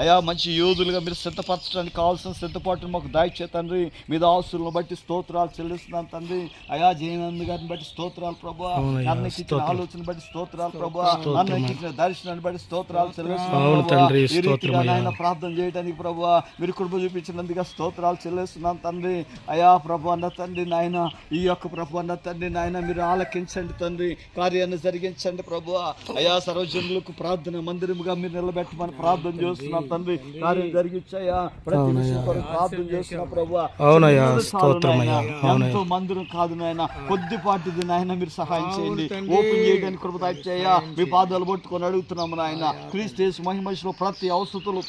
అయా మంచి యోధులుగా మీరు సిద్ధపరచడానికి కావాల్సిన సిద్ధపాటును మాకు దాయిచ్చే తండ్రి. మీద ఆస్తులను బట్టి స్తోత్రాలు చెల్లిస్తున్నాను తండ్రి. అయా జయనంద్ గారిని బట్టి స్తోత్రాలు ప్రభు. అన్నకి ఇచ్చిన. ఆలోచన బట్టి స్తోత్రాలు ప్రభు. అన్నకి ఇచ్చిన దర్శనాన్ని బట్టి స్తోత్రాలు చెల్లిస్తున్నాను ప్రార్థన చేయడానికి ప్రభు మీరు కృప చూపించినందుకు స్తోత్రాలు చెల్లిస్తున్నాను తండ్రి. అయా ప్రభు అన్న తండ్రి నాయన ఈ యొక్క ప్రభు అన్న తండ్రి నాయన మీరు ఆలకించండి తండ్రి. కార్యాన్ని జరిగించండి ప్రభు. అయా సర్వజనులకు ప్రార్థన మందిరముగా మీరు నిలబెట్టమని ప్రార్థన చేస్తున్నాం తండ్రి కార్యం జరిగించాయా ప్రతి విషయం ప్రార్థన చేస్తున్నా ప్రభు అవునయ్యా, స్తోత్రమయ్యా. ఎంతో మందిరం కాదు నాయన కొద్దిపాటిది నాయన మీరు సహాయం చేయండి. ఓపెన్ చేయడానికి కృప దయచేయ మీ పాదాలు పట్టుకొని అడుగుతున్నాము నాయన. క్రీస్తు మహిమలో ప్రతి అవసరతలు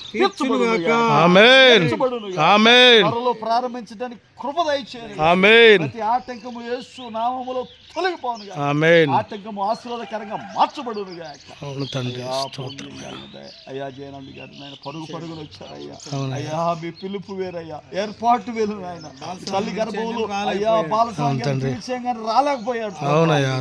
త్వరలో ప్రారంభించడానికి కృప దయచేయండి. ఆమేన్. ప్రతి ఆటంకము యేసు నామములో తొలగిపోనుగా ఆమేన్. ఆటంకము ఆశీర్వాదకరంగా అవును తండ్రి అయ్యా, జయనంద్ గారు పరుగు పరుగులు వచ్చారయ్యా. అయ్యా మీ పిలుపు వేరయ్యా. ఏర్పాటు వేరు నాయన. తల్లి గర్భంలో అయ్యా బాల రాలేకపోయాడు. అవునయ్యా.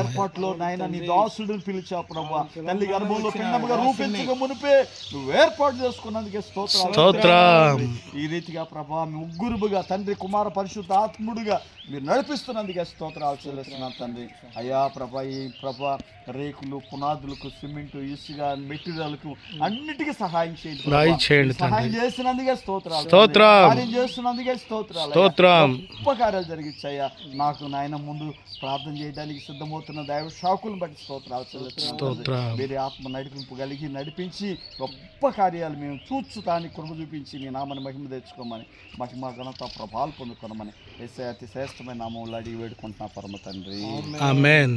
ఏర్పాటులో నాయన నీ దాసుడిని పిలిచా ప్రభా. తల్లి గర్భంలో పిండముగా రూపించక మునిపే నువ్వు ఏర్పాటు చేసుకున్నందుకే స్తోత్రం. ఈ రీతిగా ప్రభా మీ ముగ్గురుగా తండ్రి కుమార పరిశుద్ధ ఆత్ముడుగా మీరు నడిపిస్తున్నందుకే స్తోత్రాలు చెల్లిస్తున్నాను తండ్రి. అయ్యా ప్రభా ఈ ప్రభా రేకులు పునాదులకు సిమెంట్ ఇసుక మెటీరియల్కు అన్నిటికీ సహాయం. దయ చేయండి సహాయం చేస్తున్నందుకే స్తోత్రాలు. స్తోత్రం. కార్యం చేస్తున్నందుకే స్తోత్రాలు స్తోత్రం. గొప్ప కార్యాలు జరిగించాయ్యా నాకు నాయన ముందు ప్రార్థన చేయడానికి సిద్ధమవుతున్న దైవ షాకులను బట్టి స్తోత్రాలు చెల్లిస్తున్నాను. వేరే ఆత్మ నడిపింపు కలిగి నడిపించి గొప్ప కార్యాలు మేము చూచుతానికి కృప చూపించి మీ నామని మహిమ తెచ్చుకోమని మహిమ ఘనత ప్రభావాలు పొందుకోనమని ఎస్ఐ అతి శ్రేష్టమైన నామంలో అడిగి వేడుకుంటున్నా పరమ తండ్రి. ఆమేన్.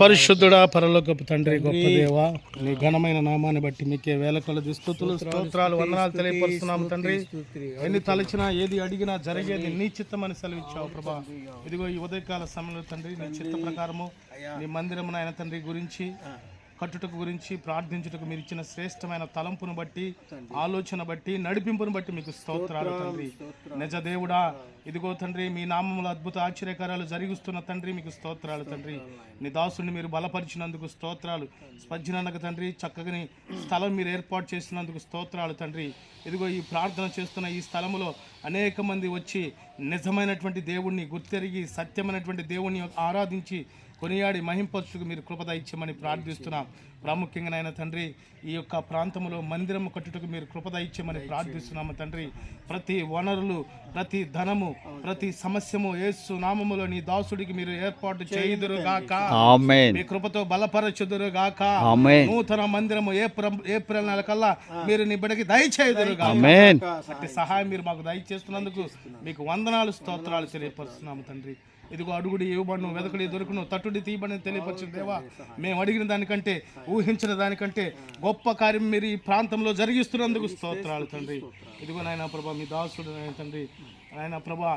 పరిశుద్ధుడా పరలోకపు తండ్రి గొప్ప దేవ నీ ఘనమైన నామాన్ని బట్టి మీకే వేల కొలది స్థుతులు స్తోత్రాలు వందనాలు తెలియపరుస్తున్నాము తండ్రి. ఎన్ని తలచినా ఏది అడిగినా జరిగేది నీ చిత్తమని సెలవిచ్చావు ప్రభా. ఇదిగో ఈ ఉదయకాల సమయంలో తండ్రి నీ చిత్త ప్రకారము నీ మందిరం ఆయన తండ్రి గురించి కట్టుటకు గురించి ప్రార్థించుటకు మీరు ఇచ్చిన శ్రేష్టమైన తలంపును బట్టి ఆలోచన బట్టి నడిపింపును బట్టి మీకు స్తోత్రాలు తండ్రి. నిజ దేవుడా ఇదిగో తండ్రి మీ నామముల అద్భుత ఆశ్చర్యకార్యాలు జరిగిస్తున్న తండ్రి మీకు స్తోత్రాలు తండ్రి. నీ దాసుని మీరు బలపరిచినందుకు స్తోత్రాలు. స్పజ్జనకు తండ్రి చక్కని స్థలం మీరు ఏర్పాటు చేసినందుకు స్తోత్రాలు తండ్రి. ఇదిగో ఈ ప్రార్థన చేస్తున్న ఈ స్థలములో అనేక మంది వచ్చి నిజమైనటువంటి దేవుణ్ణి గుర్తెరిగి సత్యమైనటువంటి దేవుణ్ణి ఆరాధించి కొనియాడి మహింపచ్చుకు మీరు కృపద ఇచ్చమని ప్రార్థిస్తున్నాం. ప్రాముఖ్యంగా నాయన తండ్రి ఈ యొక్క ప్రాంతంలో మందిరం కట్టుటకు మీరు కృపద ఇచ్చమని ప్రార్థిస్తున్నాము తండ్రి. ప్రతి వనరులు ప్రతి ధనము ప్రతి సమస్యము యేసు నామములో నీ దాసుడికి మీరు ఏర్పాటు చేయుదురుగాక. ఆమేన్. మీ కృపతో బలపరచుదురుగాక. ఆమేన్. నూతన మందిరము ఏప్రిల్ ఏప్రిల్ నెల కల్లా మీరు నీ బిడ్డకి అట్టి సహాయం మీరు మాకు దయచేస్తున్నందుకు మీకు వందనాలు స్తోత్రాలు తెలియపరుస్తున్నాము తండ్రి. ఇదిగో అడుగుడి ఇవ్వబడును వెదకుడి దొరుకును తట్టుడి తీయబడిన తెలియపరిచిన దేవా. మేము అడిగిన దానికంటే ఊహించిన దానికంటే గొప్ప కార్యం మీరు ఈ ప్రాంతంలో జరిగిస్తున్నందుకు స్తోత్రాలు తండ్రి. ఇదిగో నాయన ప్రభా మీ దాసుడు నాయన తండ్రి. నాయన ప్రభా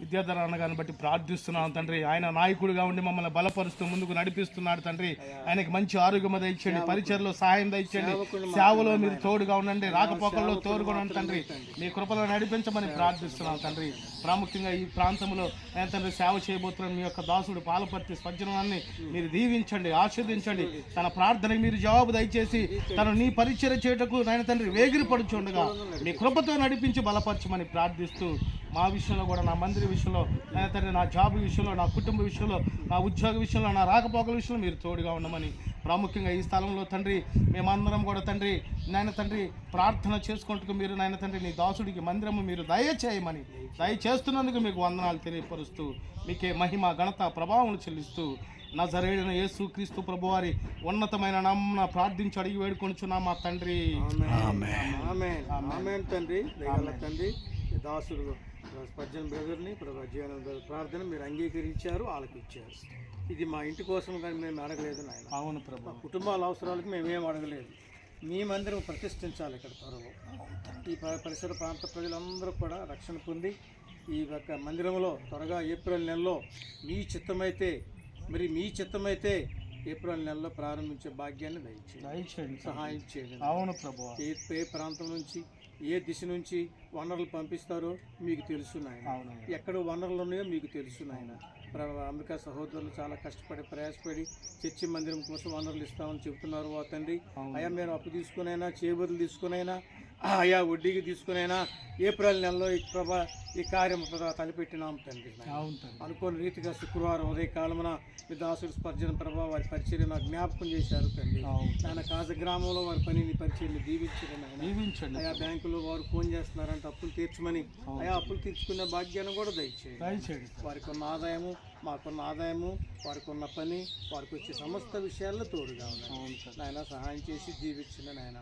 విద్యాధర అన్నగారిని బట్టి ప్రార్థిస్తున్నాను తండ్రి. ఆయన నాయకుడిగా ఉండి మమ్మల్ని బలపరుస్తూ ముందుకు నడిపిస్తున్నాడు తండ్రి. ఆయనకి మంచి ఆరోగ్యం దయచేయండి పరిచయలో సహాయం దయచేయండి సేవలో మీరు తోడుగా ఉండండి రాకపోకల్లో తోడుగా ఉండండి తండ్రి. మీ కృపలో నడిపించమని ప్రార్థిస్తున్నాను తండ్రి. ప్రాముఖ్యంగా ఈ ప్రాంతంలో నేను తండ్రి సేవ చేయబోతున్న మీ యొక్క దాసుడు పాలపర్తి స్వజనాన్ని మీరు దీవించండి ఆస్వాదించండి తన ప్రార్థనకి మీరు జవాబు దయచేసి తను నీ పరిచయం చేయటకు నాయన తండ్రి వేగిరి పడుచుండగా మీ కృపతో నడిపించి బలపరచమని ప్రార్థిస్తూ మా విషయంలో కూడా నా మందిర విషయంలో నా తండ్రి నా జాబ్ విషయంలో నా కుటుంబ విషయంలో నా ఉద్యోగ విషయంలో నా రాకపోకల విషయంలో మీరు తోడుగా ఉండమని ప్రాముఖ్యంగా ఈ స్థలంలో తండ్రి మేమందరం కూడా తండ్రి నాయన తండ్రి ప్రార్థన చేసుకుంటూ మీరు నాయన తండ్రి నీ దాసుడికి మందిరము మీరు దయచేయమని దయచేస్తున్నందుకు మీకు వందనాలు తెలియపరుస్తూ మీకే మహిమ ఘనత ప్రభావం చెల్లిస్తూ నా జరేడిన యేసు క్రీస్తు ప్రభువారి ఉన్నతమైన నామమున ప్రార్థించి అడిగి వేడుకొనుచున్నా మా తండ్రి. ఆమేన్. ఆమేన్. తండ్రి. తండ్రి. దాసుడు పద్దెనిమిది బ్రదర్ని ప్రభు జీవన ప్రార్థన మీరు అంగీకరించారు వాళ్ళకి ఇచ్చారు ఇది మా ఇంటి కోసం కానీ మేము అడగలేదు నాయన. అవును ప్రభు. కుటుంబాల అవసరాలకు మేమేం అడగలేదు. మీ మందిరం ప్రతిష్ఠించాలి ఇక్కడ త్వరలో. ఈ పరిసర ప్రాంత ప్రజలందరూ కూడా రక్షణ పొంది ఈ యొక్క మందిరంలో త్వరగా ఏప్రిల్ నెలలో మీ చిత్తమైతే మరి మీ చిత్తమైతే ఏప్రిల్ నెలలో ప్రారంభించే భాగ్యాన్ని దయచేయండి. దయచేయండి. సహాయం చేయండి. అవును ప్రభు. ఏ ప్రాంతం నుంచి ఏ దిశ నుంచి వనరులు పంపిస్తారో మీకు తెలుసు నాయన. ఎక్కడ వనరులు ఉన్నాయో మీకు తెలుసు నాయన. ప్ర- అంబికా సహోదరులు చాలా కష్టపడి ప్రయాసపడి చర్చి మందిరం కోసం వనరులు ఇస్తామని చెబుతున్నారు తండ్రి. అయ్యా మేము అప్పు తీసుకునైనా చేబదులు తీసుకునైనా అయ్యా వడ్డీకి తీసుకునైనా ఏప్రిల్ నెలలో ఈ ప్రభా ఈ కార్యం తలపెట్టినాం తండ్రి అనుకోని రీతిగా శుక్రవారం ఉదయ కాలమున మీ దాసుడు స్పర్జన ప్రభా వారి పరిచర్య నాకు జ్ఞాపకం చేశారు తండ్రి. ఆయన కాజ గ్రామంలో వారి పనిని ఆయన దీవించండి అయా బ్యాంకులో వారు ఫోన్ చేస్తున్నారంటే అప్పులు తీర్చమని అయా అప్పులు తీర్చుకునే భాగ్యాన్ని కూడా దయచేయండి. వారికి ఉన్న ఆదాయము మాకున్న ఆదాయము వారికి ఉన్న పని వారికి వచ్చే సమస్త విషయాల్లో తోడుగా ఉన్నాయి నాయన సహాయం చేసి దీవించిన నాయన.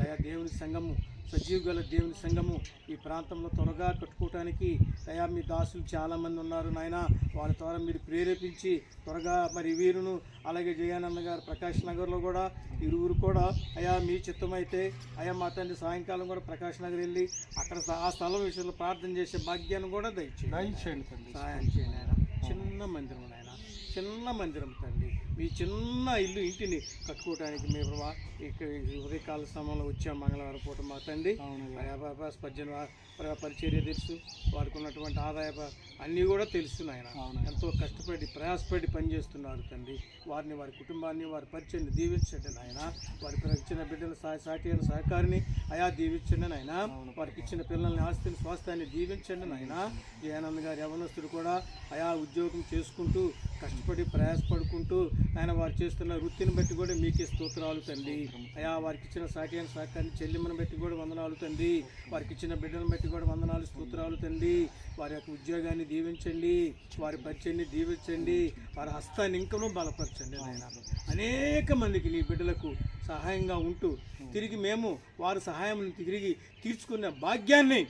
దయా దేవుని సంఘము సజీవ గల దేవుని సంఘము ఈ ప్రాంతంలో త్వరగా కట్టుకోవటానికి దయా మీ దాసులు చాలామంది ఉన్నారు నాయన. వాళ్ళ ద్వారా మీరు ప్రేరేపించి త్వరగా మరి వీరును అలాగే జయానంద గారు ప్రకాష్ నగర్లో కూడా ఇరువురు కూడా అయా మీ చిత్తమైతే అయా మా తండ్రి సాయంకాలం కూడా ప్రకాష్ నగర్ వెళ్ళి అక్కడ ఆ స్థలం విషయంలో ప్రార్థన చేసే భాగ్యాన్ని కూడా దయచేయండి. దయచేయండి సహాయం చేయండి ఆయన చిన్న మందిరం నాయన. చిన్న మందిరం తండ్రి. మీ చిన్న ఇల్లు ఇంటిని కట్టుకోవడానికి మేము ఈ ఉదయకాల సమయంలో వచ్చాం మంగళవారం పూట మా తండ్రి. పద్దెనిమిది పరిచర్య తెలుసు. వారికి ఉన్నటువంటి ఆదాయ అన్నీ కూడా తెలుసు అవునయ్యా ఎంతో కష్టపడి ప్రయాసపడి పనిచేస్తున్నారు తండ్రి. వారిని వారి కుటుంబాన్ని వారి పరిచయాన్ని దీవించండి నాయన. వారికి ఇచ్చిన బిడ్డల సాటి అయిన సహకారిని అయా దీవించండి నాయన. వారికి ఇచ్చిన పిల్లల్ని ఆస్తిని స్వాస్థ్యాన్ని దీవించండి నాయన. జయానంద్ గారి యవనస్తుడు కూడా అయా ఉద్యోగం చేసుకుంటూ కష్టపడి ప్రయాసపడుకుంటూ ఆయన వారు చేస్తున్న వృత్తిని బట్టి కూడా మీకే స్తోత్రాలు తండ్రి. అయా వారికి ఇచ్చిన సాటి అయిన చెల్లిమని బట్టి కూడా వందనాలు తండ్రి. వారికి ఇచ్చిన బిడ్డను బట్టి కూడా వందనాలు స్తోత్రాలు తండ్రి. వారి యొక్క ఉద్యోగాన్ని దీవించండి. వారి పరిచయాన్ని దీవించండి. వారి హస్తాన్ని ఇంకనూ బలపరచండి ఆయన అనేక మందికి నీ బిడ్డలకు సహాయంగా ఉంటూ తిరిగి మేము వారి సహాయం తిరిగి తీర్చుకునే భాగ్యాన్ని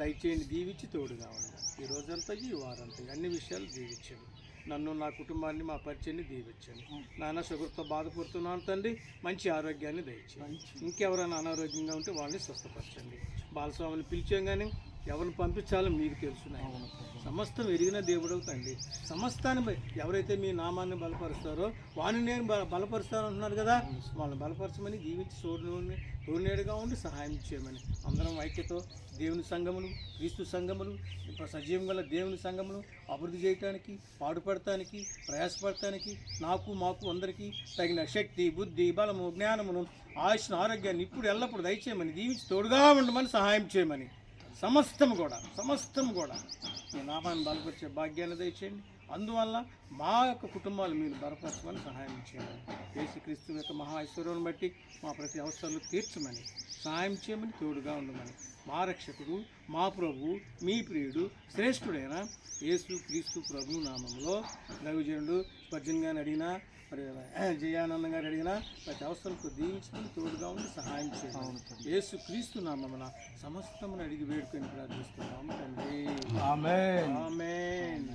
దయచేయండి. దీవించి తోడుగా ఉండాలి ఈ రోజంతా ఈ వారంతా అన్ని విషయాలు దీవించండి. నన్ను నా కుటుంబాన్ని మా పరిచయాన్ని దీవించండి. నాన్న షుగర్తో బాధపడుతున్నాను తండ్రి మంచి ఆరోగ్యాన్ని దయచేయండి. ఇంకెవరైనా అనారోగ్యంగా ఉంటే వాళ్ళని స్వస్థపరచండి. బాలస్వామిని పిలిచాం కానీ ఎవరిని పంపించాలో మీకు తెలుసున్నాయి సమస్తం ఎరిగిన దేవుడు తండ్రి సమస్తాన్ని ఎవరైతే మీ నామాన్ని బలపరుస్తారో వాడిని నేను బల బలపరుస్తాను అంటున్నారు కదా వాళ్ళని బలపరచమని దీవించి సూర్యుని తోడునేడుగా ఉండి సహాయం చేయమని. అందరం ఐక్యతో దేవుని సంఘములు క్రీస్తు సంఘములు ఇప్పుడు సజీవం గల దేవుని సంఘములు అభివృద్ధి చేయటానికి పాడుపడటానికి ప్రయాసపడటానికి నాకు మాకు అందరికీ తగిన శక్తి బుద్ధి బలము జ్ఞానమును ఆయుష్ను ఆరోగ్యాన్ని ఇప్పుడు ఎల్లప్పుడు దయచేయమని దీవించి తోడుగా ఉండమని సహాయం చేయమని. సమస్తం కూడా సమస్తం కూడా. మీ నామాన్ని బలపరిచే భాగ్యాన్ని దయచేయండి. అందువల్ల మా యొక్క కుటుంబాలు మీరు బలపరచమని సహాయం చేయండి. యేసుక్రీస్తు యొక్క మహా ఐశ్వర్యం బట్టి మా ప్రతి అవసరాలు తీర్చమని సహాయం చేయమని తోడుగా ఉండమని మా రక్షకుడు మా ప్రభు మీ ప్రియుడు శ్రేష్ఠుడైన యేసు క్రీస్తు ప్రభు నామంలో స్పర్జన్ గారిని అడిగినా మరి జయానందం గారు అడిగినా ప్రతి అవసరంకు దీవించుకుని తోడుగా ఉండి సహాయం చేయండి. యేసు క్రీస్తు నామమున సమస్తమును అడిగి వేడుకొని ప్రార్థిస్తున్నాము తండ్రి. ఆమేన్.